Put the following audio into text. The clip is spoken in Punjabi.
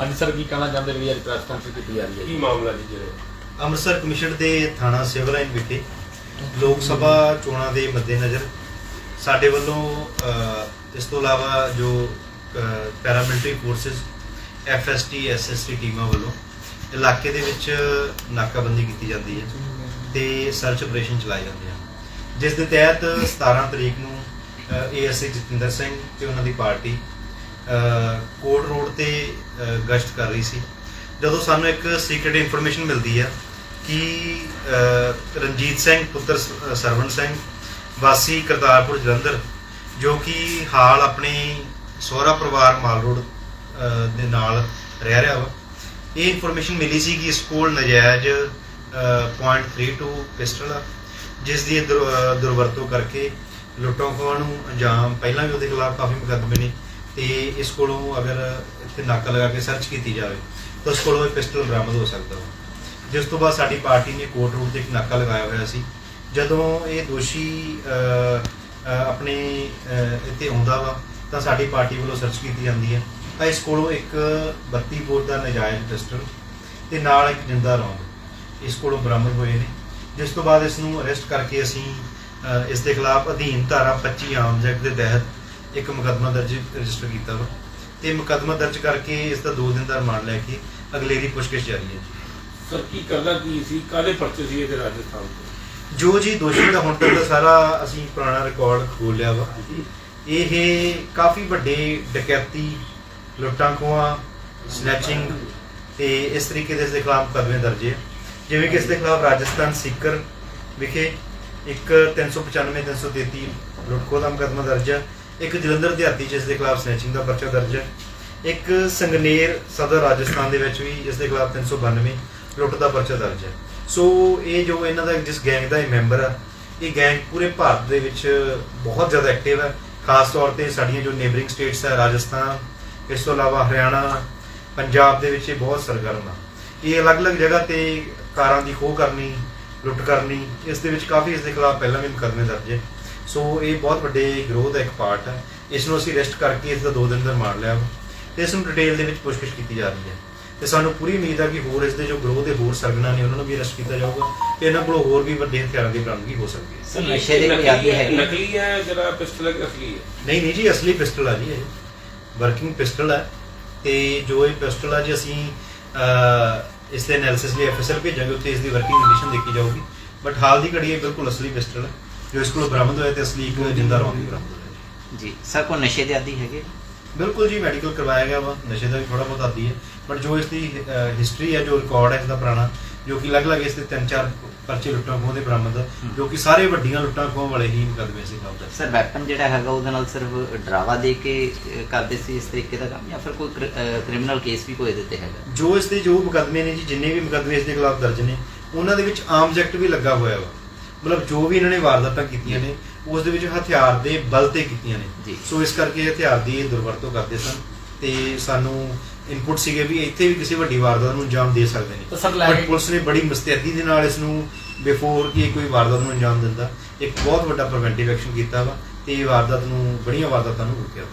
ਹਾਂਜੀ ਸਰ ਕੀ ਕਹਿਣਾ ਚਾਹੁੰਦੇ ਵੀ ਅੱਜ ਪ੍ਰੈਸ ਕਾਨਫਰੰਸ ਕੀਤੀ ਜਾ ਰਹੀ ਹੈ? ਕੀ ਮਾਮਲਾ ਜੀ ਜਿਹੜੇ? ਅੰਮ੍ਰਿਤਸਰ ਕਮਿਸ਼ਨ ਦੇ ਥਾਣਾ ਸਿਵਲ ਲਾਈਨ ਵਿਖੇ ਲੋਕ ਸਭਾ ਚੋਣਾਂ ਦੇ ਮੱਦੇਨਜ਼ਰ ਸਾਡੇ ਵੱਲੋਂ ਇਸ ਤੋਂ ਇਲਾਵਾ ਜੋ ਪੈਰਾਮਿਲਟਰੀ ਫੋਰਸਸ ਐਫਐਸਟੀ ਐਸਐਸਟੀ ਟੀਮਾਂ ਵੱਲੋਂ ਇਲਾਕੇ ਦੇ ਵਿੱਚ ਨਾਕਾਬੰਦੀ ਕੀਤੀ ਜਾਂਦੀ ਹੈ ਤੇ ਸਰਚ ਆਪਰੇਸ਼ਨ ਚਲਾਏ ਜਾਂਦੇ ਹਨ। ਜਿਸ ਦੇ ਤਹਿਤ 17 ਤਰੀਕ ਨੂੰ ਏਐਸਏ ਜਤਿੰਦਰ ਸਿੰਘ ਤੇ ਉਹਨਾਂ ਦੀ ਪਾਰਟੀ ਕੋਟ ਰੋਡ ਤੇ ਗਸ਼ਤ ਕਰ ਰਹੀ ਸੀ। ਜਦੋਂ ਸਾਨੂੰ ਇੱਕ ਸੀਕ੍ਰੀਟ ਇਨਫੋਰਮੇਸ਼ਨ ਮਿਲਦੀ ਆ ਕਿ ਰਣਜੀਤ ਸਿੰਘ ਪੁੱਤਰ ਸਰਵਣ ਸਿੰਘ ਵਾਸੀ ਕਰਤਾਰਪੁਰ ਜਲੰਧਰ ਜੋ ਕਿ ਹਾਲ ਆਪਣੇ ਸਹੁਰਾ ਪਰਿਵਾਰ ਮਾਲ ਰੋਡ ਦੇ ਨਾਲ ਰਹਿ ਰਿਹਾ ਵਾ ਇਹ ਇਨਫੋਰਮੇਸ਼ਨ ਮਿਲੀ ਸੀ ਕਿ ਇਸ ਕੋਲ ਨਜਾਇਜ਼ ਅਹ, .32 ਪਿਸਟਲ ਆ ਜਿਸ ਦੀ ਦੁਰ- ਦੁਰਵਰਤੋਂ ਕਰਕੇ ਲੁੱਟੋਂ ਖੋਹਾਂ ਨੂੰ ਅੰਜਾਮ ਪਹਿਲਾਂ ਵੀ ਉਹਦੇ ਖਿਲਾਫ ਕਾਫੀ ਮੁਕੱਦਮੇ ਨੇ। ਤੇ ਇਸ ਕੋਲੋਂ ਅਗਰ ਇੱਥੇ ਨਾਕਾ ਲਗਾ ਕੇ ਸਰਚ ਕੀਤੀ ਜਾਵੇ, ਤਾਂ ਉਸ ਕੋਲੋਂ ਇਹ ਪਿਸਟਲ ਬਰਾਮਦ ਹੋ ਸਕਦਾ ਵਾ। ਜਿਸ ਤੋਂ ਬਾਅਦ ਸਾਡੀ ਪਾਰਟੀ ਨੇ ਕੋਰਟ ਰੋਡ ਤੇ ਇੱਕ ਨਾਕਾ ਲਗਾਇਆ ਹੋਇਆ ਸੀ। ਜਦੋਂ ਇਹ ਦੋਸ਼ੀ ਆਪਣੇ ਇੱਥੇ ਆਉਂਦਾ ਵਾ, ਤਾਂ ਸਾਡੀ ਪਾਰਟੀ ਵੱਲੋਂ ਸਰਚ ਕੀਤੀ ਜਾਂਦੀ ਹੈ। ਤਾਂ ਇਸ ਕੋਲੋਂ ਇੱਕ 32 ਬੋਰ ਦਾ ਨਜਾਇਜ਼ ਪਿਸਟਲ ਤੇ ਨਾਲ ਇੱਕ ਜਿੰਦਾ ਰੌਂਦ ਇਸ ਕੋਲੋਂ ਬਰਾਮਦ ਹੋਏ ਨੇ। ਜਿਸ ਤੋਂ ਬਾਅਦ ਇਸ ਨੂੰ ਅਰੈਸਟ ਕਰਕੇ ਅਸੀਂ ਇਸ ਦੇ ਖਿਲਾਫ ਅਧੀਨ ਧਾਰਾ 25 ਆਮ ਜੈਕ ਦੇ ਤਹਿਤ ਇੱਕ ਮੁਕੱਦਮਾ ਦਰਜ ਰਜਿਸਟਰ ਕੀਤਾ ਵਾ। ਤੇ ਮੁਕੱਦਮਾ ਦਰਜ ਕਰਕੇ ਇਸ ਦਾ 2 ਦਿਨ ਦਾ ਰਿਮਾਂਡ ਲੈ ਕੇ ਅਗਲੇਰੀ ਪੁੱਛਗਿੱਛ ਜਾਰੀ ਹੈ ਜੀ। ਸਰ ਕੀ ਕਰਦਾ ਕੀ ਸੀ? ਕਾਹਦੇ ਪਰਚੇ ਸੀ ਇਹਦੇ ਰਾਜਸਥਾਨ ਤੋਂ? ਜੋ ਜੀ ਦੋਸ਼ੀ ਦਾ ਹੁਣ ਤੱਕ ਦਾ ਸਾਰਾ ਅਸੀਂ ਪੁਰਾਣਾ ਰਿਕਾਰਡ ਖੋਲ ਲਿਆ ਵਾ। ਇਹ ਕਾਫੀ ਵੱਡੇ ਡਕੈਤੀ ਲੁੱਟਾਂ ਖੋਹਾਂ ਸਨੈਚਿੰਗ ਤੇ ਇਸ ਤਰੀਕੇ ਦੇ ਇਸ ਦੇ ਖਿਲਾਫ ਮੁਕੱਦਮੇ ਦਰਜ ਜਿਵੇਂ ਕਿ ਇਸ ਦੇ ਖਿਲਾਫ ਰਾਜਸਥਾਨ ਸਿੱਕਰ ਵਿਖੇ ਇੱਕ 395 333 ਲੁੱਟਖੋ ਦਾ ਮੁਕੱਦਮਾ ਦਰਜ ਹੈ। ਇੱਕ ਜਲੰਧਰ ਦਿਹਾਤੀ ਚ ਇਸ ਦੇ ਖਿਲਾਫ ਸਨੈਚਿੰਗ ਦਾ ਪਰਚਾ ਦਰਜ ਹੈ। ਇੱਕ ਸੰਗਨੇਰ ਸਦਰ ਰਾਜਸਥਾਨ ਦੇ ਵਿੱਚ ਵੀ ਇਸ ਦੇ ਖਿਲਾਫ 392 ਲੁੱਟ ਦਾ ਪਰਚਾ ਦਰਜ ਹੈ। ਸੋ ਇਹ ਜੋ ਇਹਨਾਂ ਦਾ ਜਿਸ ਗੈਂਗ ਦਾ ਇਹ ਮੈਂਬਰ ਆ, ਇਹ ਗੈਂਗ ਪੂਰੇ ਭਾਰਤ ਦੇ ਵਿੱਚ ਬਹੁਤ ਜ਼ਿਆਦਾ ਐਕਟਿਵ ਹੈ। ਖਾਸ ਤੌਰ ਤੇ ਸਾਡੀਆਂ ਜੋ ਨੇਬਰਿੰਗ ਸਟੇਟਸ ਹੈ, ਰਾਜਸਥਾਨ, ਇਸ ਤੋਂ ਇਲਾਵਾ ਹਰਿਆਣਾ, ਪੰਜਾਬ ਦੇ ਵਿੱਚ ਇਹ ਬਹੁਤ ਸਰਗਰਮ ਆ। ਇਹ ਅਲੱਗ-ਅਲੱਗ ਜਗ੍ਹਾ ਤੇ ਕਾਰਾਂ ਦੀ ਖੋਹ ਕਰਨੀ, ਲੁੱਟ ਕਰਨੀ, ਇਸ ਦੇ ਵਿੱਚ ਕਾਫੀ ਇਸ ਦੇ ਖਿਲਾਫ ਪਹਿਲਾਂ ਵੀ ਮੁਕੱਦਮੇ ਦਰਜ ਹੈ। ਸੋ ਇਹ ਬਹੁਤ ਵੱਡੇ ਗਰੋਹ ਦਾ ਇੱਕ ਪਾਰਟ ਹੈ। ਇਸ ਨੂੰ ਅਸੀਂ ਅਰੈਸਟ ਕਰਕੇ ਇਸ ਦਾ 2 ਦਿਨ ਦਾ ਰਿਮਾਂਡ ਲਿਆ ਤੇ ਇਸ ਨੂੰ ਡਿਟੇਲ ਦੇ ਵਿੱਚ ਪੁੱਛਗਿੱਛ ਕੀਤੀ ਜਾ ਰਹੀ ਹੈ। ਤੇ ਸਾਨੂੰ ਪੂਰੀ ਉਮੀਦ ਹੈ ਕਿ ਹੋਰ ਇਸ ਦੇ ਜੋ ਗਰੋਹ ਦੇ ਹੋਰ ਸਰਗਨਾ ਨੇ ਉਹਨਾਂ ਨੂੰ ਵੀ ਅਰੈਸਟ ਕੀਤਾ ਜਾਊਗਾ ਤੇ ਇਹਨਾਂ ਕੋਲੋਂ ਹੋਰ ਵੀ ਵੱਡੇ ਹਥਿਆਰਾਂ ਦੀ ਬਰਾਮਦਗੀ ਹੋ ਸਕਦੀ ਹੈ ਸਰ, ਨਸ਼ੇ ਦੀ ਕੋਈ ਆਦੀ ਹੈਗੀ? ਨਕਲੀ ਹੈ ਜਿਹੜਾ ਪਿਸਟਲ ਹੈ ਅਸਲੀ ਹੈ? ਨਹੀਂ ਨਹੀਂ ਜੀ ਅਸਲੀ ਪਿਸਟਲ ਆ ਜੀ ਇਹ। ਵਰਕਿੰਗ ਪਿਸਟਲ ਹੈ ਤੇ ਜੋ ਇਹ ਪਿਸਟਲ ਆ ਜੀ ਅਸੀਂ ਇਸ ਦੇ ਐਨਾਲਿਸਿਸ ਲਈ ਐਫਐਸਐਲ ਭੇਜਾਂਗੇ ਉੱਥੇ ਇਸ ਦੀ ਵਰਕਿੰਗ ਕੰਡੀਸ਼ਨ ਦੇਖੀ ਜਾਊਗੀ। ਬਟ ਹਾਲ ਦੀ ਘੜੀ ਇਹ ਬਿਲਕੁਲ ਅਸਲੀ ਪਿਸਟਲ ਹੈ ਜੋ ਇਸ ਕੋਲੋਂ ਬਰਾਮਦ ਹੋਇਆ ਤੇ ਅਸਲੀ ਇੱਕ ਜਿੰਦਾ ਰੌਂਦ ਵੀ ਬਰਾਮਦ ਹੋਇਆ। ਜੀ ਸਰ ਕੋਈ ਨਸ਼ੇ ਦੇ ਆਦੀ ਹੈਗੇ? ਬਿਲਕੁਲ ਜੀ ਮੈਡੀਕਲ ਕਰਵਾਇਆ ਗਿਆ ਵਾ। ਨਸ਼ੇ ਦਾ ਵੀ ਥੋੜਾ ਬਹੁਤ ਆਦੀ ਹੈ। ਬਟ ਜੋ ਇਸ ਦੀ ਹਿਸਟਰੀ ਹੈ ਜੋ ਰਿਕਾਰਡ ਹੈ ਇਸ ਦਾ ਪੁਰਾਣਾ ਜੋ ਕਿ ਅਲੱਗ-ਅਲੱਗ ਇਸ ਦੇ ਤਿੰਨ ਚਾਰ ਪਰਚੇ ਲੁੱਟਾਂ ਖੋਹ ਦੇ ਬਰਾਮਦ ਜੋ ਕਿ ਸਾਰੇ ਵੱਡੀਆਂ ਲੁੱਟਾਂ ਖੋਹ ਵਾਲੇ ਹੀ ਮੁਕੱਦਮੇ ਸੀ ਕਾਬੂ ਸਰ ਵੈਪਨ ਜਿਹੜਾ ਹੈਗਾ ਉਹਦੇ ਨਾਲ ਸਿਰਫ ਡਰਾਵਾ ਦੇ ਕੇ ਕਰਦੇ ਸੀ ਇਸ ਤਰੀਕੇ ਦਾ ਕੰਮ ਜਾਂ ਫਿਰ ਕੋਈ ਕ੍ਰਿਮੀਨਲ ਕੇਸ ਵੀ ਕੋਈ ਇਹਦੇ ਤੇ ਹੈਗਾ? ਜੋ ਇਸ ਦੇ ਜੋ ਮੁਕੱਦਮੇ ਨੇ ਜੀ ਜਿੰਨੇ ਵੀ ਮੁਕੱਦਮੇ ਇਸ ਦੇ ਖਿਲਾਫ ਦਰਜ ਨੇ ਉਹਨਾਂ ਦੇ ਵਿੱਚ ਆਰਮਸ ਐਕਟ ਵੀ ਲੱਗਾ ਹੋਇਆ ਵਾ। ਮਤਲਬ ਜੋ ਵੀ ਇਹਨਾਂ ਨੇ ਵਾਰਦਾਤਾਂ ਕੀਤੀਆਂ ਨੇ ਉਸ ਦੇ ਵਿੱਚ ਹਥਿਆਰ ਦੇ ਬਲ ਤੇ ਕੀਤੀਆਂ ਨੇ। ਸੋ ਇਸ ਕਰਕੇ ਇਹ ਹਥਿਆਰ ਦੀ ਦੁਰਵਰਤੋਂ ਕਰਦੇ ਸਨ ਤੇ ਸਾਨੂੰ ਇਨਪੁਟ ਸੀਗੇ ਵੀ ਇੱਥੇ ਵੀ ਕਿਸੇ ਵੱਡੀ ਵਾਰਦਾਤ ਨੂੰ ਅੰਜਾਮ ਦੇ ਸਕਦੇ ਨੇ। ਬਟ ਪੁਲਿਸ ਨੇ ਬੜੀ ਮੁਸਤੈਦੀ ਦੇ ਨਾਲ ਇਸ ਨੂੰ ਬਿਫੋਰ ਕਿ ਕੋਈ ਵਾਰਦਾਤ ਨੂੰ ਅੰਜਾਮ ਦਿੰਦਾ ਇੱਕ ਬਹੁਤ ਵੱਡਾ ਪ੍ਰੀਵੈਂਟਿਵ ਐਕਸ਼ਨ ਕੀਤਾ ਵਾ ਤੇ ਇਹ ਵਾਰਦਾਤ ਨੂੰ ਬੜੀਆਂ ਵਾਰਦਾਤਾਂ ਨੂੰ ਰੋਕਿਆ।